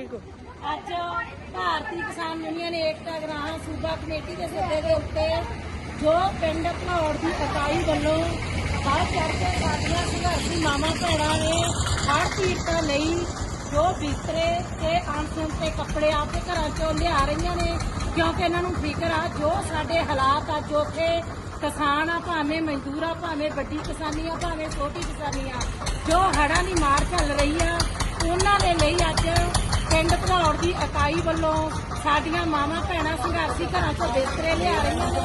ਠੀਕ ਅੱਜ ਭਾਰਤੀ ਕਿਸਾਨ ਯੂਨੀਅਨ ਏਕਤਾ ਗ੍ਰਾਮ ਸੂਬਾ ਕਮੇਟੀ ਦੇ ਸੱਦੇ ਦੇ ਉੱਤੇ ਜੋ ਪਿੰਡ ਘਨੌੜ ਦੀ ਇਕਾਈ ਵੱਲੋਂ ਹਰ ਚੜ੍ਹ ਸਾਡੀਆਂ ਸੰਘਰਸ਼ੀ ਮਾਵਾਂ ਭੈਣਾਂ ਨੇ ਹਰ ਪੀੜਤਾਂ ਲਈ ਜੋ ਬਿਸਤਰੇ ਤੇ ਅਣਸੁਣ ਤੇ ਕੱਪੜੇ ਆਪਦੇ ਘਰਾਂ ਚੋਂ ਲਿਆ ਰਹੀਆਂ ਨੇ, ਕਿਉਂਕਿ ਇਹਨਾਂ ਨੂੰ ਫਿਕਰ ਆ ਜੋ ਸਾਡੇ ਹਾਲਾਤ ਆ ਜੋ ਕਿ ਕਿਸਾਨ ਆ, ਭਾਵੇਂ ਮਜ਼ਦੂਰ ਆ, ਭਾਵੇਂ ਵੱਡੀ ਕਿਸਾਨੀ ਆ, ਭਾਵੇਂ ਛੋਟੀ ਕਿਸਾਨੀ ਆ, ਜੋ ਹੜਾਂ ਦੀ ਮਾਰ ਵੱਲੋਂ ਸਾਡੀਆਂ ਮਾਵਾਂ ਭੈਣਾਂ ਸੰਘਰਸ਼ੀ ਘਰਾਂ ਤੋਂ ਬਿਸਤਰੇ ਲਿਆ ਰਹੀਆਂ ਨੇ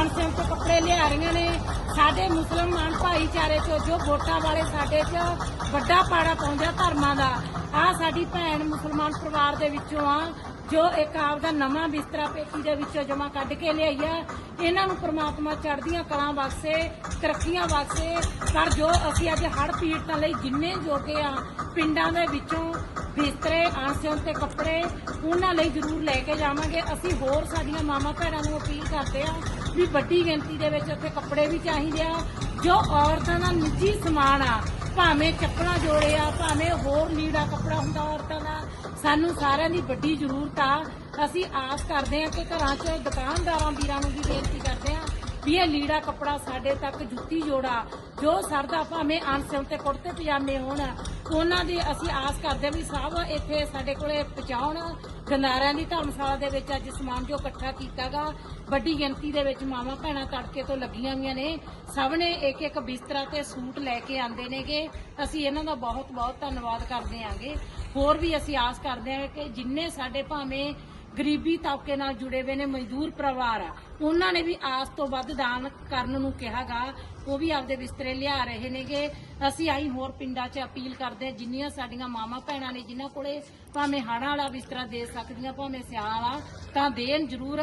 ਅਣਸਿਮ ਤੋਂ ਕੱਪੜੇ ਲਿਆ ਰਹੀਆਂ ਨੇ। ਸਾਡੇ ਮੁਸਲਮਾਨ ਭਾਈਚਾਰੇ ਚੋਂ ਜੋ ਵੋਟਾਂ ਵਾਲੇ ਸਾਡੇ 'ਚ ਵੱਡਾ ਪਾੜਾ ਪਾਉਂਦਾ ਧਰਮਾਂ ਦਾ ਆ ਸਾਡੀ ਭੈਣ ਮੁਸਲਮਾਨ ਪਰਿਵਾਰ ਦੇ ਵਿੱਚੋਂ ਆ। ਜੋ ਇੱਕ ਆਪਦਾ ਨਵਾਂ ਬਿਸਤਰਾ ਪੇਟੀ ਦੇ ਵਿੱਚੋਂ ਜਮਾ ਕੱਢ ਕੇ ਲਿਆਈ ਆ, ਇਹਨਾਂ ਨੂੰ ਪ੍ਰਮਾਤਮਾ ਚੜ੍ਹਦੀਆਂ ਕਲਾਂ ਵਾਸਤੇ, ਤਰੱਕੀਆਂ ਵਾਸਤੇ, ਪਰ ਜੋ ਅਸੀਂ ਅੱਜ ਹੜ ਪੀੜਤਾਂ ਲਈ ਜਿੰਨੇ ਜੋਗੇ ਆ, ਪਿੰਡਾਂ ਦੇ ਵਿੱਚੋਂ ਬਿਸਤਰੇ ਅਣਸਿਉਂ ਤੇ ਕੱਪੜੇ, ਉਹਨਾਂ ਲਈ ਜ਼ਰੂਰ ਲੈ ਕੇ ਜਾਵਾਂਗੇ। ਅਸੀਂ ਹੋਰ ਸਾਡੀਆਂ ਮਾਮਾ ਭੈਣਾਂ ਨੂੰ ਅਪੀਲ ਕਰਦੇ ਆ ਵੀ ਵੱਡੀ ਗਿਣਤੀ ਦੇ ਵਿੱਚ ਉੱਥੇ ਕੱਪੜੇ ਵੀ ਚਾਹੀਦੇ ਆ। ਜੋ ਔਰਤਾਂ ਦਾ ਨਿੱਜੀ ਸਮਾਨ ਆ ਭਾਵੇਂ ਚੱਪਲਾਂ ਜੋੜੇ ਆ, ਭਾਵੇਂ ਹੋਰ ਲੀੜਾ ਕੱਪੜਾ ਹੁੰਦਾ ਔਰਤਾਂ ਦਾ, ਸਾਨੂੰ ਸਾਰਿਆਂ ਦੀ ਵੱਡੀ ਜ਼ਰੂਰਤ ਆ। ਅਸੀਂ ਆਸ ਕਰਦੇ ਹਾਂ ਕਿ ਘਰਾਂ 'ਚ ਦੁਕਾਨਦਾਰਾਂ, ਵੀਰਾਂ ਨੂੰ ਵੀ ਬੇਨਤੀ ਕਰਦੇ ਹਾਂ ਵੀ ਇਹ ਲੀੜਾ ਕੱਪੜਾ ਸਾਡੇ ਤੱਕ ਜੁੱਤੀ ਜੋੜਾ? ਜੋ ਸਰਦਾ ਭਾਵੇਂ ਅਣਸਿਉਂ ਕੁੜਤੇ ਪਜਾਮੇ ਹੋਣ, ਉਹਨਾਂ ਦੀ ਅਸੀਂ ਆਸ ਕਰਦੇ ਹਾਂ ਵੀ ਸਭ ਇੱਥੇ ਸਾਡੇ ਕੋਲੇ ਪਹੁੰਚਾਉਣ। ਗੰਦਾਰਿਆਂ ਦੀ ਧਰਮਸ਼ਾਲਾ ਦੇ ਵਿੱਚ ਅੱਜ ਸਮਾਨ ਜੋ ਇਕੱਠਾ ਕੀਤਾਗਾ। ਵੱਡੀ ਗਿਣਤੀ ਦੇ ਵਿੱਚ ਮਾਵਾਂ ਭੈਣਾਂ ਤੜਕੇ ਤੋਂ ਲੱਗੀਆਂ ਹੋਈਆਂ ਨੇ। ਸਭ ਨੇ ਇੱਕ ਇੱਕ ਬਿਸਤਰਾ ਤੇ ਸੂਟ ਲੈ ਕੇ ਆਂਦੇ ਨੇਗੇ। ਅਸੀਂ ਇਹਨਾਂ ਦਾ ਬਹੁਤ ਬਹੁਤ ਧੰਨਵਾਦ ਕਰਦੇ ਆਂਗੇ ਹੋਰ ਵੀ ਅਸੀਂ ਆਸ ਕਰਦੇ ਹਾਂ ਕਿ ਜਿੰਨੇ ਸਾਡੇ ਭਾਵੇਂ ਗਰੀਬੀ ਤਬਕੇ ਨਾਲ ਜੁੜੇ ਹੋਏ ਨੇ, ਮਜ਼ਦੂਰ ਪਰਿਵਾਰ ਆ। ਉਹਨਾਂ ਨੇ ਵੀ ਆਸ ਤੋਂ ਵੱਧ ਦਾਨ ਕਰਨ ਨੂੰ ਕਿਹਾਗਾ। ਉਹ ਵੀ ਆਪਦੇ ਬਿਸਤਰੇ ਲਿਆ ਰਹੇ ਨੇਗੇ। ਅਸੀਂ ਆਈ ਹੋਰ ਪਿੰਡਾਂ 'ਚ ਅਪੀਲ ਕਰਦੇ ਹਾਂ, ਜਿੰਨੀਆਂ ਸਾਡੀਆਂ ਮਾਮਾ ਭੈਣਾਂ ਨੇ ਜਿਨ੍ਹਾਂ ਕੋਲੇ ਭਾਵੇਂ ਹੜ੍ਹਾਂ ਵਾਲਾ ਬਿਸਤਰਾ ਦੇ ਸਕਦੀਆਂ, ਭਾਵੇਂ ਸਿਆਲ ਵਾਲਾ ਤਾਂ ਦੇਣ ਜ਼ਰੂਰ।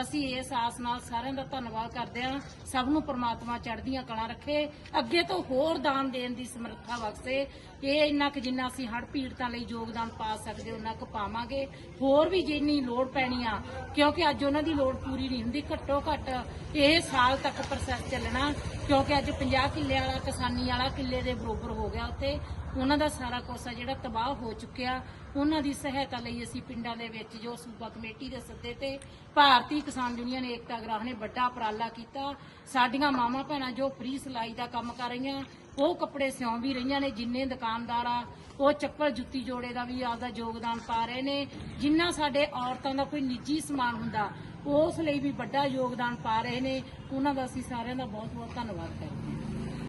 ਅਸੀਂ ਇਸ ਆਸ ਨਾਲ ਸਾਰਿਆਂ ਦਾ ਧੰਨਵਾਦ ਕਰਦੇ ਹਾਂ। ਸਭ ਨੂੰ ਪ੍ਰਮਾਤਮਾ ਚੜ੍ਹਦੀਆਂ ਕਲਾ ਰੱਖੇ। ਅੱਗੇ ਤੋਂ ਹੋਰ ਦਾਨ ਦੇਣ ਦੀ ਸਮਰੱਥਾ ਬਖਸ਼ੇ। ਇਹ ਇੰਨਾ ਕੁ ਜਿੰਨਾ ਅਸੀਂ ਹੜ ਪੀੜਤਾਂ ਲਈ ਯੋਗਦਾਨ ਪਾ ਸਕਦੇ, ਉਹਨਾਂ ਕੁ ਪਾਵਾਂਗੇ। ਹੋਰ ਵੀ ਜਿੰਨੀ ਲੋੜ ਪੈਣੀ ਆ, ਕਿਉਂਕਿ ਅੱਜ ਉਹਨਾਂ ਦੀ ਲੋੜ ਪੂਰੀ ਨਹੀਂ ਹੁੰਦੀ ਘੱਟੋ ਘੱਟ ਇਹ ਸਾਲ ਤੱਕ ਪ੍ਰੋਸੈਸ ਚੱਲਣਾ, ਕਿਉਂਕਿ ਅੱਜ 50 ਕਿੱਲੇ ਵਾਲਾ ਕਿਸਾਨੀ ਵਾਲਾ ਕਿੱਲੇ ਦੇ ਬਰੋਬਰ ਹੋ ਗਿਆ ਉੱਥੇ ਉਹਨਾਂ ਦਾ ਸਾਰਾ ਕੁਛ ਆ, ਜਿਹੜਾ ਤਬਾਹ ਹੋ ਚੁੱਕਿਆ, ਉਹਨਾਂ ਦੀ ਸਹਾਇਤਾ ਲਈ ਅਸੀਂ ਪਿੰਡਾਂ ਦੇ ਵਿੱਚ ਜੋ ਸੂਬਾ ਕਮੇਟੀ ਦੇ ਸੱਦੇ ਤੇ ਭਾਰਤੀ ਕਿਸਾਨ ਯੂਨੀਅਨ ਏਕਤਾ ਗ੍ਰਾਹ ਨੇ ਵੱਡਾ ਉਪਰਾਲਾ ਕੀਤਾ। ਸਾਡੀਆਂ ਮਾਵਾਂ ਭੈਣਾਂ ਜੋ ਫ੍ਰੀ ਸਿਲਾਈ ਦਾ ਕੰਮ ਕਰ ਰਹੀਆਂ, ਉਹ ਕੱਪੜੇ ਸਿਉਂ ਵੀ ਰਹੀਆਂ ਨੇ, ਜਿੰਨੇ ਦੁਕਾਨਦਾਰ ਆ, ਉਹ ਚੱਪਲ ਜੁੱਤੀ ਜੋੜੇ ਦਾ ਵੀ ਆਪਦਾ ਯੋਗਦਾਨ ਪਾ ਰਹੇ ਨੇ। ਜਿੰਨਾ ਸਾਡੇ ਔਰਤਾਂ ਦਾ ਕੋਈ ਨਿੱਜੀ ਸਮਾਨ ਹੁੰਦਾ, ਉਸ ਲਈ ਵੀ ਵੱਡਾ ਯੋਗਦਾਨ ਪਾ ਰਹੇ ਨੇ। ਉਹਨਾਂ ਦਾ ਅਸੀਂ ਸਾਰਿਆਂ ਦਾ ਬਹੁਤ ਬਹੁਤ ਧੰਨਵਾਦ ਕਰਦੇ ਹਾਂ।